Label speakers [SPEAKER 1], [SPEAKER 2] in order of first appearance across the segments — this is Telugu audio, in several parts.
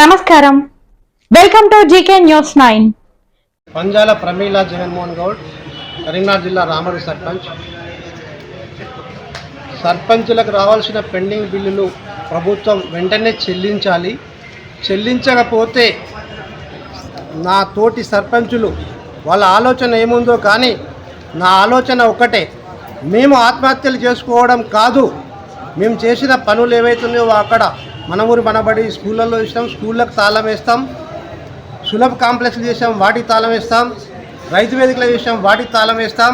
[SPEAKER 1] నమస్కారం. Welcome to GK news nine
[SPEAKER 2] Panjala Pramila Jaganmohan Goud Karimnagar జిల్లా రామడి సర్పంచ్. సర్పంచులకు రావాల్సిన పెండింగ్ బిల్లులు ప్రభుత్వం వెంటనే చెల్లించాలి. చెల్లించకపోతే నా తోటి సర్పంచులు వాళ్ళ ఆలోచన ఏముందో కానీ నా ఆలోచన ఒకటే మేము ఆత్మహత్యలు చేసుకోవడం కాదు. మేము చేసిన పనులు ఏవైతున్నాయో అక్కడ మన ఊరు మనబడి స్కూళ్ళల్లో ఇస్తాం స్కూళ్ళకు తాళం వేస్తాం సులభ కాంప్లెక్స్లు చేసాం వాటికి తాళం వేస్తాం రైతు వేదికలు చేసాం వాటికి తాళం వేస్తాం.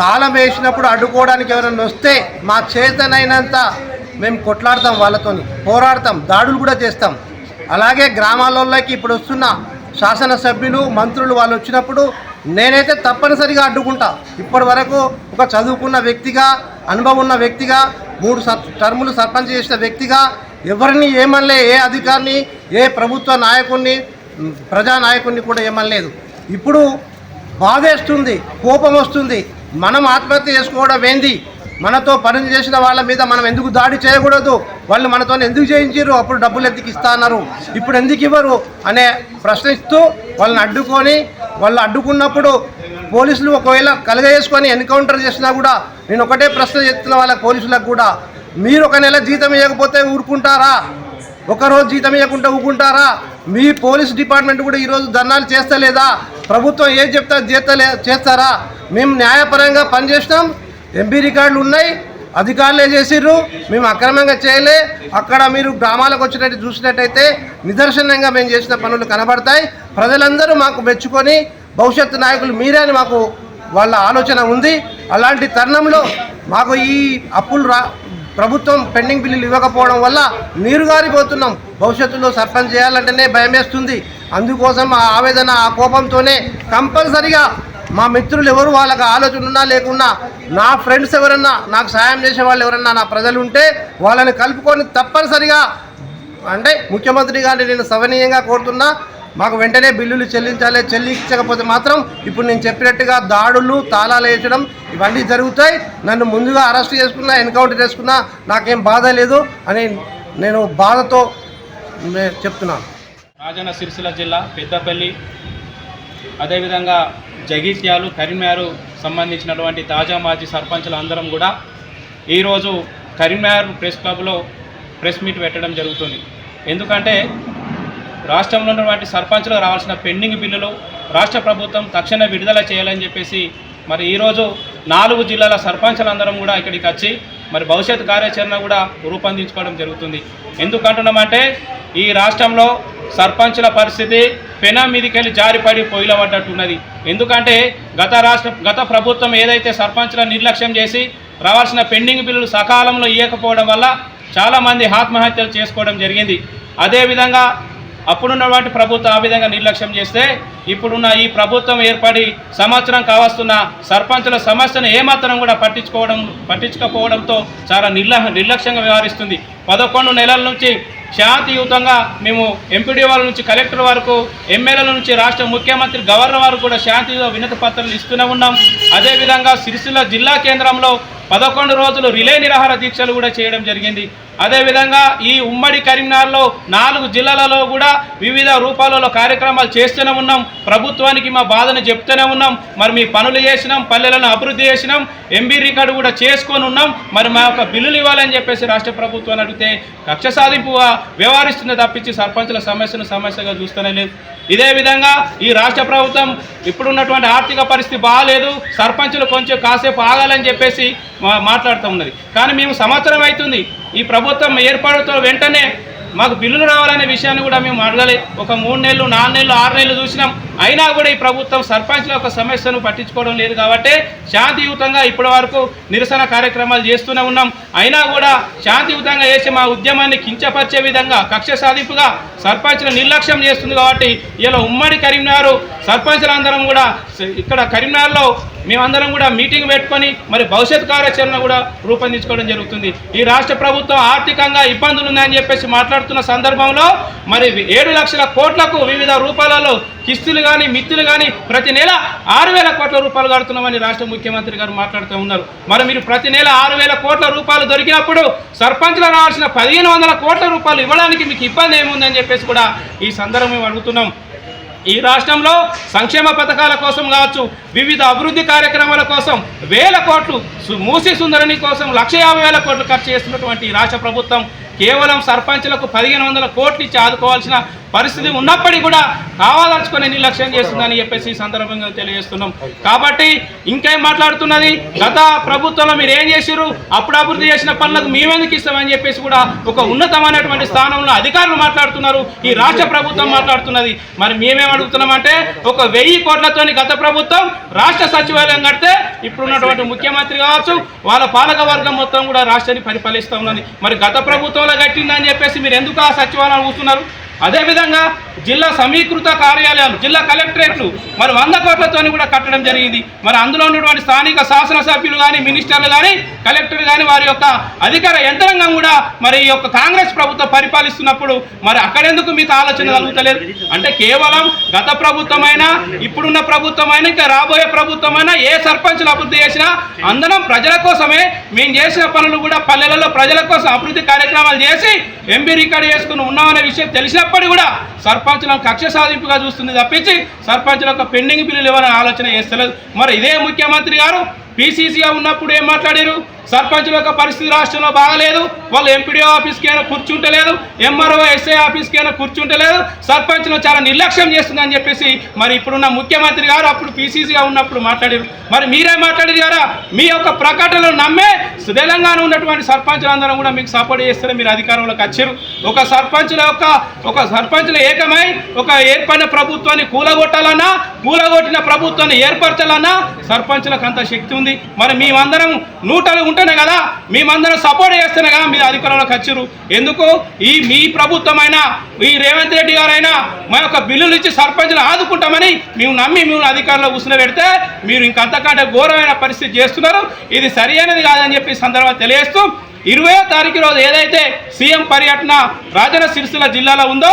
[SPEAKER 2] తాళం వేసినప్పుడు అడ్డుకోవడానికి ఎవరైనా వస్తే మా చేతనైనంత మేము కొట్లాడతాం వాళ్ళతోని పోరాడతాం దాడులు కూడా చేస్తాం. అలాగే గ్రామాలలోకి ఇప్పుడు వస్తున్న శాసనసభ్యులు మంత్రులు వాళ్ళు వచ్చినప్పుడు నేనైతే తప్పనిసరిగా అడ్డుకుంటా. ఇప్పటి వరకు ఒక చదువుకున్న వ్యక్తిగా అనుభవం ఉన్న వ్యక్తిగా మూడు సర్ టర్ములు సర్పంచ్ చేసిన వ్యక్తిగా ఎవరిని ఏమనలే ఏ అధికారిని ఏ ప్రభుత్వ నాయకుడిని ప్రజానాయకుడిని కూడా ఏమనలేదు. ఇప్పుడు బాధేస్తుంది కోపం వస్తుంది. మనం ఆత్మహత్య చేసుకోవడం ఏంది? మనతో పని చేసిన వాళ్ళ మీద మనం ఎందుకు దాడి చేయకూడదు? వాళ్ళు మనతో ఎందుకు చేయించారు అప్పుడు డబ్బులు ఎందుకు ఇస్తా అన్నారు? ఇప్పుడు ఎందుకు ఇవ్వరు? అనే ప్రశ్నిస్తూ వాళ్ళని అడ్డుకొని వాళ్ళు అడ్డుకున్నప్పుడు పోలీసులు ఒకవేళ కలగజేసుకొని ఎన్కౌంటర్ చేసినా కూడా నేను ఒకటే ప్రశ్న చెప్తున్న వాళ్ళ పోలీసులకు కూడా మీరు ఒక నెల జీతం ఇవ్వకపోతే ఊరుకుంటారా? ఒకరోజు జీతం ఇవ్వకుండా ఊరుకుంటారా? మీ పోలీస్ డిపార్ట్మెంట్ కూడా ఈరోజు ధర్నాలు చేస్తలేదా? ప్రభుత్వం ఏం చెప్తా చేస్తలే చేస్తారా? మేము న్యాయపరంగా పనిచేసినాం ఎంపీ రికార్డులు ఉన్నాయి అధికారులే చేసిర్రు? మేము అక్రమంగా చేయలే. అక్కడ మీరు గ్రామాలకు వచ్చినట్టు చూసినట్టయితే నిదర్శనంగా మేము చేసిన పనులు కనబడతాయి. ప్రజలందరూ మాకు మెచ్చుకొని భవిష్యత్తు నాయకులు మీరే అని మాకు వాళ్ళ ఆలోచన ఉంది. అలాంటి తరుణంలో మాకు ఈ అప్పులు రా ప్రభుత్వం పెండింగ్ బిల్లులు ఇవ్వకపోవడం వల్ల మీరు గారిపోతున్నాం భవిష్యత్తులో సర్పంచ్ చేయాలంటేనే భయమేస్తుంది. అందుకోసం ఆ ఆవేదన ఆ కోపంతోనే కంపల్సరిగా మా మిత్రులు ఎవరు వాళ్ళకి ఆలోచన ఉన్నా లేకున్నా నా ఫ్రెండ్స్ ఎవరన్నా నాకు సాయం చేసే వాళ్ళు ఎవరన్నా నా ప్రజలు ఉంటే వాళ్ళని కలుపుకొని తప్పనిసరిగా అంటే ముఖ్యమంత్రి గారిని నేను సవనీయంగా కోరుతున్నా. మాకు వెంటనే బిల్లులు చెల్లించాలి చెల్లించకపోతే మాత్రం ఇప్పుడు నేను చెప్పినట్టుగా దాడులు తాళాలు వేయడం ఇవన్నీ జరుగుతాయి. నన్ను ముందుగా అరెస్ట్ చేసుకున్నా ఎన్కౌంటర్ చేసుకున్నా నాకేం బాధ లేదు అని నేను బాధతో చెప్తున్నాను.
[SPEAKER 3] రాజన్న సిరిసిల్ల జిల్లా పెద్దపల్లి. అదేవిధంగా జగిత్యాలు కరీంనగర్ సంబంధించినటువంటి తాజా మాజీ సర్పంచులు అందరం కూడా ఈరోజు కరీంనగర్ ప్రెస్ క్లబ్లో ప్రెస్ మీట్ పెట్టడం జరుగుతుంది. ఎందుకంటే రాష్ట్రంలో ఉన్నటువంటి సర్పంచులకు రావాల్సిన పెండింగ్ బిల్లులు రాష్ట్ర ప్రభుత్వం తక్షణ విడుదల చేయాలని చెప్పేసి మరి ఈరోజు నాలుగు జిల్లాల సర్పంచులందరం కూడా ఇక్కడికి వచ్చి మరి భవిష్యత్ కార్యాచరణ కూడా రూపొందించుకోవడం జరుగుతుంది. ఎందుకంటున్నామంటే ఈ రాష్ట్రంలో సర్పంచుల పరిస్థితి పెనం మీదికెళ్ళి జారిపడి పొయ్యిలబడ్డట్టున్నది ఎందుకంటే గత రాష్ట్ర గత ప్రభుత్వం ఏదైతే సర్పంచుల నిర్లక్ష్యం చేసి రావాల్సిన పెండింగ్ బిల్లులు సకాలంలో ఇవ్వకపోవడం వల్ల చాలామంది ఆత్మహత్యలు చేసుకోవడం జరిగింది. అదేవిధంగా అప్పుడున్నటువంటి ప్రభుత్వం ఆ విధంగా నిర్లక్ష్యం చేస్తే ఇప్పుడున్న ఈ ప్రభుత్వం ఏర్పడి సంవత్సరం కావస్తున్న సర్పంచుల సమస్యను ఏమాత్రం కూడా పట్టించుకోవడం పట్టించుకపోవడంతో చాలా నిర్ల నిర్లక్ష్యంగా వ్యవహరిస్తుంది. పదకొండు నెలల నుంచి శాంతియుతంగా మేము ఎంపీడీ వాళ్ళ నుంచి కలెక్టర్ వరకు ఎమ్మెల్యేల నుంచి రాష్ట్ర ముఖ్యమంత్రి గవర్నర్ వరకు కూడా శాంతియుత వినతి పత్రాలు ఇస్తూనే ఉన్నాం. అదేవిధంగా సిరిసిల్ల జిల్లా కేంద్రంలో పదకొండు రోజులు రిలే నిరాహార దీక్షలు కూడా చేయడం జరిగింది. అదేవిధంగా ఈ ఉమ్మడి కరీంనగర్లో నాలుగు జిల్లాలలో కూడా వివిధ రూపాలలో కార్యక్రమాలు చేస్తూనే ఉన్నాం. ప్రభుత్వానికి మా బాధను చెప్తూనే ఉన్నాం. మరి మీ పనులు చేసినాం పల్లెలను అభివృద్ధి చేసినాం ఎంబీ రికార్డు కూడా చేసుకొని ఉన్నాం. మరి మా యొక్క బిల్లులు ఇవ్వాలని చెప్పేసి రాష్ట్ర ప్రభుత్వాన్ని అడిగితే కక్ష సాధింపుగా వ్యవహరిస్తుంది తప్పించి సర్పంచుల సమస్యను సమస్యగా చూస్తూనే లేదు. ఇదే విధంగా ఈ రాష్ట్ర ప్రభుత్వం ఇప్పుడున్నటువంటి ఆర్థిక పరిస్థితి బాగాలేదు. సర్పంచులు కొంచెం కాసేపు ఆగాలని చెప్పేసి మాట్లాడుతూ ఉన్నది. కానీ మేము సంవత్సరం అవుతుంది. ఈ ప్రభుత్వం ఏర్పాటుతో వెంటనే మాకు బిల్లులు రావాలనే విషయాన్ని కూడా మేము అడగలే ఒక మూడు నెలలు నాలుగు నెలలు ఆరు నెలలు చూసినాం. అయినా కూడా ఈ ప్రభుత్వం సర్పంచ్ల యొక్క సమస్యను పట్టించుకోవడం లేదు కాబట్టి శాంతియుతంగా ఇప్పటి వరకు నిరసన కార్యక్రమాలు చేస్తూనే ఉన్నాం. అయినా కూడా శాంతియుతంగా చేసి మా ఉద్యమాన్ని కించపరిచే విధంగా కక్ష సాధింపుగా సర్పంచ్లు నిర్లక్ష్యం చేస్తుంది కాబట్టి ఇలా ఉమ్మడి కరీంనగర్ సర్పంచ్లందరం కూడా ఇక్కడ కరీంనగర్లో మేమందరం కూడా మీటింగ్ పెట్టుకొని మరి భవిష్యత్ కార్యాచరణ కూడా రూపొందించుకోవడం జరుగుతుంది. ఈ రాష్ట్ర ప్రభుత్వం ఆర్థికంగా ఇబ్బందులు ఉన్నాయని చెప్పేసి మాట్లాడుతున్న సందర్భంలో మరి ఏడు లక్షల కోట్లకు వివిధ రూపాలలో కిస్తులు కానీ మిత్తులు కానీ ప్రతి నెల ఆరు వేల కోట్ల రూపాయలు కడుతున్నామని రాష్ట్ర ముఖ్యమంత్రి గారు మాట్లాడుతూ ఉన్నారు. మరి మీరు ప్రతి నెల ఆరు వేల కోట్ల రూపాయలు దొరికినప్పుడు సర్పంచ్లు రావాల్సిన పదిహేను వందల కోట్ల రూపాయలు ఇవ్వడానికి మీకు ఇబ్బంది ఏముందని చెప్పేసి కూడా ఈ సందర్భం మేము అడుగుతున్నాం. ఈ రాష్ట్రంలో సంక్షేమ పథకాల కోసం కావచ్చు వివిధ అభివృద్ధి కార్యక్రమాల కోసం వేల కోట్లు మూసి సుందరిని కోసం లక్ష యాభై వేల కోట్లు ఖర్చు చేస్తున్నటువంటి రాష్ట్ర ప్రభుత్వం కేవలం సర్పంచులకు పదిహేను వందల కోట్లు ఇచ్చి ఆదుకోవాల్సిన పరిస్థితి ఉన్నప్పటికీ కూడా కావాలనుకునే నిర్లక్ష్యం చేస్తుందని చెప్పేసి ఈ సందర్భంగా తెలియజేస్తున్నాం. కాబట్టి ఇంకేం మాట్లాడుతున్నది? గత ప్రభుత్వంలో మీరు ఏం చేశారు అప్పుడు అభివృద్ధి చేసిన పనులకు మేమెందుకు ఇస్తామని చెప్పేసి కూడా ఒక ఉన్నతమైనటువంటి స్థానంలో అధికారులు మాట్లాడుతున్నారు. ఈ రాష్ట్ర ప్రభుత్వం మాట్లాడుతున్నది. మరి మేమేం అడుగుతున్నామంటే ఒక వెయ్యి కోట్లతోని గత ప్రభుత్వం రాష్ట్ర సచివాలయం కడితే ఇప్పుడున్నటువంటి ముఖ్యమంత్రి కావచ్చు వాళ్ళ పాలక వర్గం మొత్తం కూడా రాష్ట్రాన్ని పరిపాలిస్తూ ఉన్నది. మరి గత ప్రభుత్వంలో కట్టిందని చెప్పేసి మీరు ఎందుకు ఆ సచివాలయం కూర్చున్నారు అదేవిధంగా జిల్లా సమీకృత కార్యాలయాలు జిల్లా కలెక్టరేట్లు మరి వంద కోట్లతోని కూడా కట్టడం జరిగింది. మరి అందులో ఉన్నటువంటి స్థానిక శాసనసభ్యులు కానీ మినిస్టర్లు కానీ కలెక్టర్ కానీ వారి యొక్క అధికార యంత్రాంగం కూడా మరి ఈ యొక్క కాంగ్రెస్ ప్రభుత్వం పరిపాలిస్తున్నప్పుడు మరి అక్కడెందుకు మీకు ఆలోచన కలుగుతలేదు? అంటే కేవలం గత ప్రభుత్వమైనా ఇప్పుడున్న ప్రభుత్వమైనా ఇంకా రాబోయే ప్రభుత్వమైనా ఏ సర్పంచ్లు అభివృద్ధి చేసినా అందరం ప్రజల కోసమే మేము చేసిన పనులు కూడా పల్లెలలో ప్రజల కోసం అభివృద్ధి కార్యక్రమాలు చేసి ఎంపీ రికార్డు చేసుకుని ఉన్నామనే విషయం తెలిసినప్పటికీ కూడా సర్పంచులను కక్ష సాధింపుగా చూస్తుంది తప్పించి సర్పంచుల యొక్క పెండింగ్ బిల్లులు ఇవ్వాలని ఆలోచన చేస్తలేదు. మరి ఇదే ముఖ్యమంత్రి గారు పీసీసీగా ఉన్నప్పుడు ఏం మాట్లాడారు? సర్పంచుల యొక్క పరిస్థితి రాష్ట్రంలో బాగలేదు. వాళ్ళు ఎంపీడీఓ ఆఫీస్కి అయినా కూర్చుంటలేదు. ఎంఆర్ఓ ఎస్ఐ ఆఫీస్కి అయినా కూర్చుంటలేదు. సర్పంచ్ను చాలా నిర్లక్ష్యం చేస్తుందని చెప్పేసి మరి ఇప్పుడున్న ముఖ్యమంత్రి గారు అప్పుడు పీసీసీగా ఉన్నప్పుడు మాట్లాడారు. మరి మీరే మాట్లాడారు కదా మీ యొక్క ప్రకటనలు నమ్మే తెలంగాణ ఉన్నటువంటి సర్పంచులందరం కూడా మీకు సపోర్ట్ చేస్తారని మీరు అధికారంలోకి వచ్చారు. ఒక సర్పంచుల యొక్క ఒక సర్పంచులు ఏకమై ఒక ఏర్పడిన ప్రభుత్వాన్ని కూలగొట్టాలన్నా కూలగొట్టిన ప్రభుత్వాన్ని ఏర్పరచాలన్నా సర్పంచులకు అంత శక్తి ఉంది. మరి మేమందరం నూటలు ఉంటేనే కదా మేమందరం సపోర్ట్ చేస్తేనే కదా మీరు అధికారంలోకి వచ్చారు ఎందుకు? ఈ మీ ప్రభుత్వమైనా ఈ రేవంత్ రెడ్డి గారైనా మా యొక్క బిల్లులు ఇచ్చి సర్పంచ్లు ఆదుకుంటామని మేము నమ్మి మేము అధికారంలో కూర్చుని పెడితే మీరు ఇంకంతకంటే ఘోరమైన పరిస్థితి చేస్తున్నారు. ఇది సరి అయినది కాదని చెప్పి సందర్భంగా తెలియజేస్తూ ఇరవై తారీఖు రోజు ఏదైతే సీఎం పర్యటన రాజన్న సిరిసిల్ల జిల్లాలో ఉందో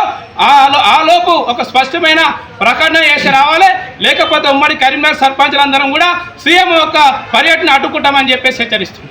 [SPEAKER 3] ఆ లోపు ఒక స్పష్టమైన ప్రకటన చేసి రావాలి. లేకపోతే ఉమ్మడి కరీంనగర్ సర్పంచ్లందరం కూడా సీఎం యొక్క పర్యటన అడ్డుకుంటామని చెప్పేసి హెచ్చరిస్తుంది